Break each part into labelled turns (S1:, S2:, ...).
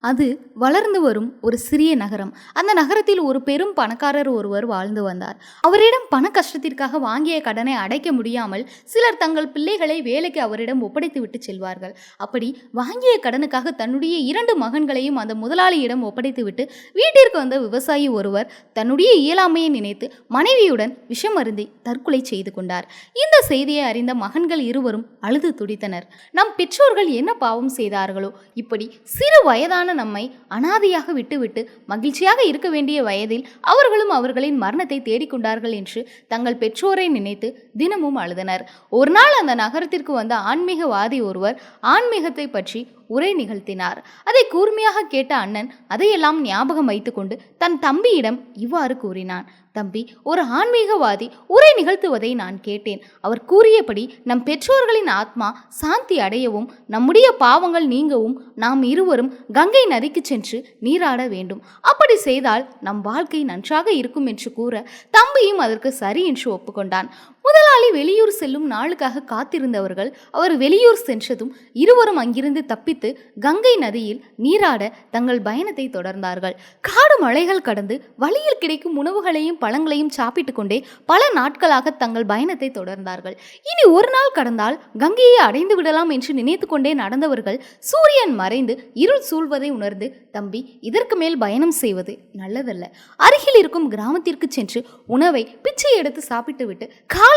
S1: அது வளர்ந்து வரும் ஒரு சிறிய நகரம். அந்த நகரத்தில் ஒரு பெரும் பணக்காரர் ஒருவர் வாழ்ந்து வந்தார். அவரிடம் பண கஷ்டத்திற்காக வாங்கிய கடனை அடைக்க முடியாமல் சிலர் தங்கள் பிள்ளைகளை வேலைக்கு அவரிடம் ஒப்படைத்து விட்டு செல்வார்கள். அப்படி வாங்கிய கடனுக்காக தன்னுடைய இரண்டு மகன்களையும் அந்த முதலாளியிடம் ஒப்படைத்துவிட்டு வீட்டிற்கு வந்த விவசாயி ஒருவர் தன்னுடைய இயலாமையை நினைத்து மனைவியுடன் விஷம் அருந்தி தற்கொலை செய்து கொண்டார். இந்த செய்தியை அறிந்த மகன்கள் இருவரும் அழுது துடித்தனர். நம் பெற்றோர்கள் என்ன பாவம் செய்தார்களோ? இப்படி சிறு வயதான நம்மை அனாதையாக விட்டுவிட்டு மகிழ்ச்சியாக இருக்க வேண்டிய வயதில் அவர்களும் அவர்களின் மரணத்தை தேடிக்கொண்டார்கள் என்று தங்கள் பெற்றோரை நினைத்து தினமும் அழுதனர். ஒரு நாள் அந்த நகரத்திற்கு வந்த ஆன்மீகவாதி ஒருவர் ஆன்மீகத்தை பற்றி உரை நிகழ்த்தினார். அதை கூர்மையாக கேட்ட அண்ணன் அதையெல்லாம் ஞாபகம் வைத்துக்கொண்டு தன் தம்பியிடம் இவ்வாறு கூறினான். தம்பி ஒரு ஆன்மீகவாதி உரை நிகழ்த்துவதை நான் கேட்டேன். அவர் கூறியபடி நம் பெற்றோர்களின் ஆத்மா சாந்தி அடையவும் நம்முடைய பாவங்கள் நீங்கவும் நாம் இருவரும் கங்கை நதிக்கு சென்று நீராட வேண்டும். அப்படி செய்தால் நம் வாழ்க்கை நன்றாக இருக்கும் என்று கூற தம்பியும் அதற்கு சரி என்று ஒப்புக்கொண்டான். முதலாளி வெளியூர் செல்லும் நாளுக்காக காத்திருந்தவர்கள் அவர் வெளியூர் சென்றதும் இருவரும் அங்கிருந்து தப்பித்து கங்கை நதியில் நீராட தங்கள் பயணத்தை தொடர்ந்தார்கள். காடு மலைகள் கடந்து வழியில் கிடைக்கும் உணவுகளையும் பழங்களையும் சாப்பிட்டு கொண்டே பல நாட்களாக தங்கள் பயணத்தை தொடர்ந்தார்கள். இனி ஒரு நாள் கடந்தால் கங்கையை அடைந்து விடலாம் என்று நினைத்து கொண்டே நடந்தவர்கள் சூரியன் மறைந்து இருள் சூழ்வதை உணர்ந்து தம்பி இதற்கு மேல் பயணம் செய்வது நல்லதல்ல. அருகில் இருக்கும் கிராமத்திற்கு சென்று உணவை பிச்சை எடுத்து சாப்பிட்டுவிட்டு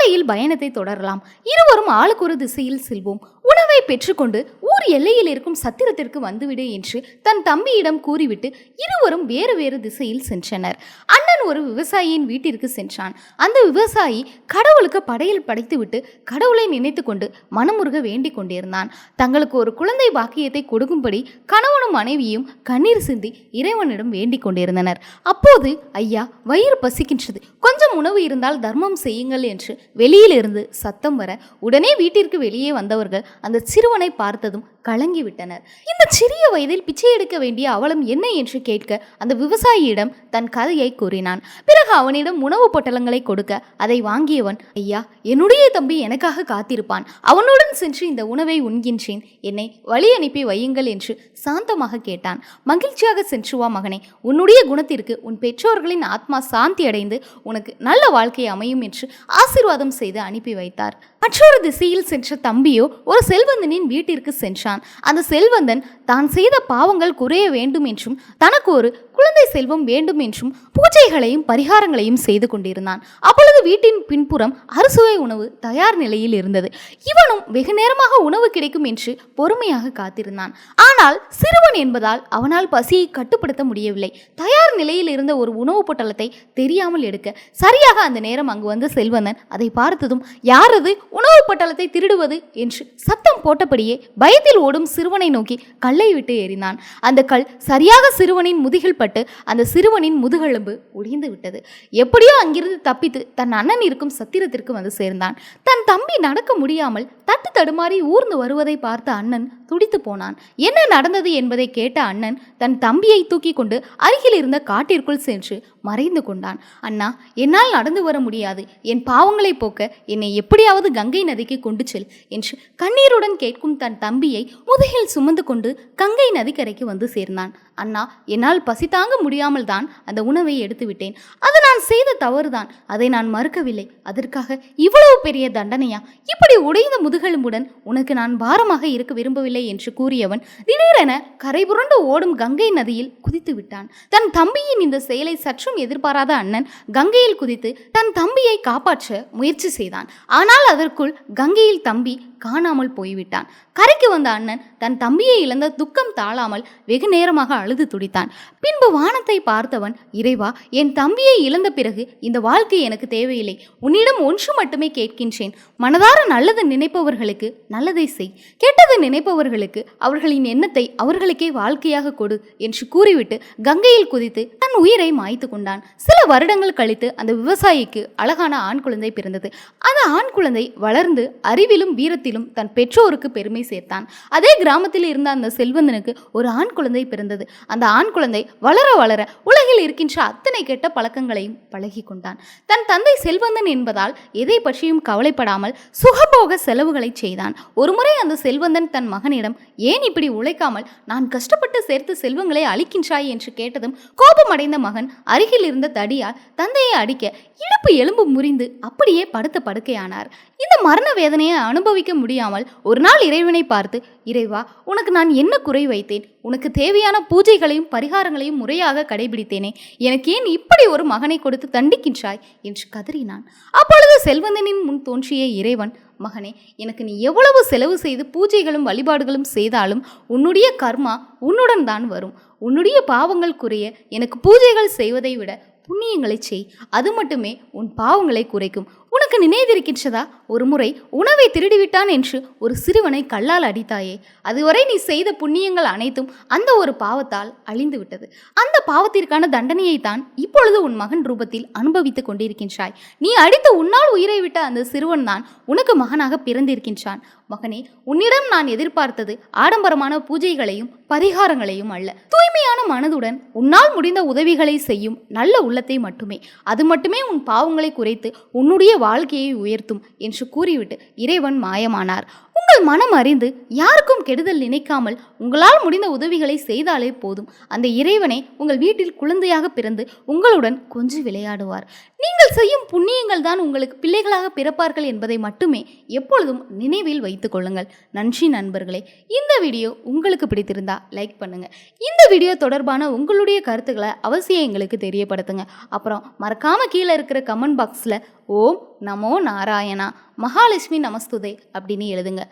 S1: சாலையில் பயணத்தை தொடரலாம். இருவரும் ஆளுக்கு ஒரு திசையில் செல்வோம். உணவை பெற்றுக்கொண்டு ஊர் எல்லையில் இருக்கும் சத்திரத்திற்கு வந்துவிடு என்று தன் தம்பியிடம் கூறிவிட்டு இருவரும் வேறு வேறு திசையில் சென்றனர். அண்ணன் ஒரு விவசாயியின் வீட்டிற்கு சென்றான். அந்த விவசாயி கடவுளுக்கு படையில் படைத்துவிட்டு கடவுளை நினைத்து கொண்டு மனமுருக வேண்டிக் கொண்டிருந்தான். தங்களுக்கு ஒரு குழந்தை பாக்கியத்தை கொடுக்கும்படி கணவனும் மனைவியும் கண்ணீர் சிந்தி இறைவனிடம் வேண்டிக் கொண்டிருந்தனர். அப்போது ஐயா வயிறு பசிக்கின்றது. கொஞ்சம் உணவு இருந்தால் தர்மம் செய்யுங்கள் என்று வெளியிலிருந்து சத்தம் வர உடனே வீட்டிற்கு வெளியே வந்தவர்கள் அந்த சிறுவனை பார்த்ததும் கலங்கி விட்டனர் இந்த சிறிய வயதில் பிச்சை எடுக்க வேண்டிய அவலம் என்ன என்று கேட்க அந்த விவசாயியிடம் தன் கதையை கூறினான். பிறகு அவனிடம் உணவு பொட்டலங்களை கொடுக்க அதை வாங்கியவன் ஐயா என்னுடைய தம்பி எனக்காக காத்திருப்பான். அவனுடன் சென்று இந்த உணவை உண்கின்றேன். என்னை வழி அனுப்பி வையுங்கள் என்று சாந்தமாக கேட்டான். மகிழ்ச்சியாக சென்று வா மகனே. உன்னுடைய குணத்திற்கு உன் பெற்றோர்களின் ஆத்மா சாந்தி அடைந்து உனக்கு நல்ல வாழ்க்கை அமையும் என்று ஆசீர்வாதம் செய்து அனுப்பி வைத்தார். மற்றொரு திசையில் சென்ற தம்பியோ ஒரு செல்வந்தனின் வீட்டிற்கு சென்றான். அந்த செல்வந்தன் தான் செய்த பாவங்கள் குறைய வேண்டும் என்றும் தனக்கு ஒரு குழந்தை செல்வம் வேண்டும் என்றும் பூஜைகளையும் பரிகாரங்களையும் செய்து கொண்டிருந்தான். அப்பொழுது வீட்டின் பின்புறம் அறுசுவை உணவு தயார் நிலையில் இருந்தது. இவனும் வெகு நேரமாக உணவு கிடைக்கும் என்று பொறுமையாக காத்திருந்தான். ஆனால் சிறுவன் என்பதால் அவனால் பசியை கட்டுப்படுத்த முடியவில்லை. தயார் நிலையில் இருந்த ஒரு உணவு பொட்டலத்தை தெரியாமல் எடுக்க சரியாக அந்த நேரம் அங்கு வந்த செல்வந்தன் அதை பார்த்ததும் யாரது? உணவு பொட்டலத்தை திருடுவது? என்று சத்தம் போட்டபடியே பயத்தில் ஓடும் சிறுவனை நோக்கி கல்லை விட்டு எறிந்தான் அந்த கல் சரியாக சிறுவனின் முதுகில் பட்டு அந்த சிறுவனின் முதுகெலும்பு ஒடிந்து விட்டது. எப்படியோ அங்கிருந்து தப்பித்து தன் அண்ணன் இருக்கும் சத்திரத்திற்கு வந்து சேர்ந்தான். தன் தம்பி நடக்க முடியாமல் தட்டு தடுமாறி ஊர்ந்து வருவதை பார்த்த அண்ணன் துடித்து போனான். என்ன நடந்தது என்பதை கேட்ட அண்ணன் தன் தம்பியை தூக்கி கொண்டு அருகில் இருந்த காட்டிற்குள் சென்று மறைந்து கொண்டான். அண்ணா என்னால் நடந்து வர முடியாது. என் பாவங்களை போக்க என்னை எப்படியாவது கங்கை நதிக்கு கொண்டு செல் என்று கண்ணீருடன் கேட்கும் தன் தம்பியை முதுகில் சுமந்து கொண்டு கங்கை நதிக்கரைக்கு வந்து சேர்ந்தான். அண்ணா என்னால் பசி தாங்க முடியாமல் தான் அந்த உணவை எடுத்து விட்டேன். அது நான் செய்த தவறுதான். அதை நான் மறுக்கவில்லை. அதற்காக இவ்வளவு பெரிய தண்டனையா? இப்படி உடைந்த முதுகெலும்புடன் உனக்கு நான் பாரமாக இருக்க விரும்பவில்லை என்று கூறியவன் திடீரென கரைபுரண்டு ஓடும் கங்கை நதியில் குதித்து விட்டான். தன் தம்பியின் இந்த செயலை சற்றும் எதிர்பாராத அண்ணன் கங்கையில் குதித்து தன் தம்பியை காப்பாற்ற முயற்சி செய்தான். ஆனால் அதற்குள் கங்கையில் தம்பி காணாமல் போய்விட்டான். கரைக்கு வந்த அண்ணன் தன் தம்பியை இழந்த துக்கம் தாழாமல் வெகு நேரமாக அழுது துடித்தான். பின்பு வானத்தை பார்த்தவன் இறைவா என் தம்பியை இழந்த பிறகு இந்த வாழ்க்கை எனக்கு தேவையில்லை. உன்னிடம் ஒன்று மட்டுமே கேட்கின்றேன். மனதார நல்லது நினைப்பவர்களுக்கு நல்லதை செய். கெட்டது நினைப்பவர்களுக்கு அவர்களின் எண்ணத்தை அவர்களுக்கே வாழ்க்கையாக கொடு என்று கூறிவிட்டு கங்கையில் குதித்து தன் உயிரை மாய்த்து கொண்டான். சில வருடங்கள் கழித்து அந்த விவசாயிக்கு அழகான ஆண் குழந்தை பிறந்தது. அந்த ஆண் குழந்தை வளர்ந்து அறிவிலும் வீரத்திலும் விஷயத்திலும் தன் பெற்றோருக்கு பெருமை சேர்த்தான். அதே கிராமத்தில் இருந்த அந்த செல்வந்தனுக்கு ஒரு ஆண் குழந்தை பிறந்தது. அந்த ஆண் குழந்தை வளர வளர உலகில் இருக்கின்ற அத்தனை கெட்ட பழக்கங்களையும் பழகி கொண்டான். தன் தந்தை செல்வந்தன் என்பதால் எதை பற்றியும் கவலைப்படாமல் சுகபோக செலவுகளை செய்தான். ஒருமுறை அந்த செல்வந்தன் தன் மகனிடம் ஏன் இப்படி உழைக்காமல் நான் கஷ்டப்பட்டு சேர்த்து செல்வங்களை அளிக்கின்றாய்? என்று கேட்டதும் கோபமடைந்த மகன் அருகில் இருந்த தடியால் தந்தையை அடிக்க இடுப்பு எலும்பு முறிந்து அப்படியே படுத்த படுக்கையானார். இந்த மரண வேதனையை அனுபவிக்க முடியாமல் ஒரு நாள் இறைவனை பார்த்து இறைவா உனக்கு நான் என்ன குறை வைத்தேன்? உனக்கு தேவையான பூஜைகளையும் பரிகாரங்களையும் முறையாக கடைபிடித்தேனே. எனக்கு ஏன் இப்படி ஒரு மகனை கொடுத்து தண்டிக்கின்றாய்? என்று கதறினான். அப்பொழுது செல்வந்தனின் முன் தோன்றிய இறைவன் மகனே எனக்கு நீ எவ்வளவு செலவு செய்து பூஜைகளும் வழிபாடுகளும் செய்தாலும் உன்னுடைய கர்மா உன்னுடன் தான் வரும். உன்னுடைய பாவங்கள் குறைய எனக்கு பூஜைகள் செய்வதை விட புண்ணியங்களை செய். அது மட்டுமே உன் பாவங்களை குறைக்கும். உனக்கு நினைவிருக்கின்றதா? ஒரு முறை உணவை திருடிவிட்டான் என்று ஒரு சிறுவனை கல்லால் அடித்தாயே. அதுவரை நீ செய்த புண்ணியங்கள் அனைத்தும் அந்த ஒரு பாவத்தால் அழிந்து விட்டது அந்த பாவத்திற்கான தண்டனையை தான் இப்பொழுது உன் மகன் ரூபத்தில் அனுபவித்துக் கொண்டிருக்கின்றாய். நீ அடித்த உன்னால் உயிரை விட்ட அந்த சிறுவன் தான் உனக்கு மகனாக பிறந்திருக்கின்றான். மகனே உன்னிடம் நான் எதிர்பார்த்தது ஆடம்பரமான பூஜைகளையும் பரிகாரங்களையும் அல்ல. தூய்மையான மனதுடன் உன்னால் முடிந்த உதவிகளை செய்யும் நல்ல உள்ளத்தை மட்டுமே. அது மட்டுமே உன் பாவங்களை குறைத்து உன்னுடைய வாழ்க்கையை உயர்த்தும் என்று கூறிவிட்டு இறைவன் மாயமானார். உங்கள் மனம் அறிந்து யாருக்கும் கெடுதல் நினைக்காமல் உங்களால் முடிந்த உதவிகளை செய்தாலே போதும். அந்த இறைவனை உங்கள் வீட்டில் குழந்தையாக பிறந்து உங்களுடன் கொஞ்சம் விளையாடுவார். நீங்கள் செய்யும் புண்ணியங்கள் தான் உங்களுக்கு பிள்ளைகளாக பிறப்பார்கள் என்பதை மட்டுமே எப்பொழுதும் நினைவில் வைத்துக் கொள்ளுங்கள். நன்றி நண்பர்களே. இந்த வீடியோ உங்களுக்கு பிடித்திருந்தா லைக் பண்ணுங்க. இந்த வீடியோ தொடர்பான உங்களுடைய கருத்துக்களை அவசியம் எங்களுக்கு தெரியப்படுத்துங்க. அப்புறம் மறக்காம கீழே இருக்கிற கமெண்ட் பாக்ஸில் ஓம் நமோ நாராயணா. மகாலட்சுமி நமஸ்துதே அப்படின்னு எழுதுங்க.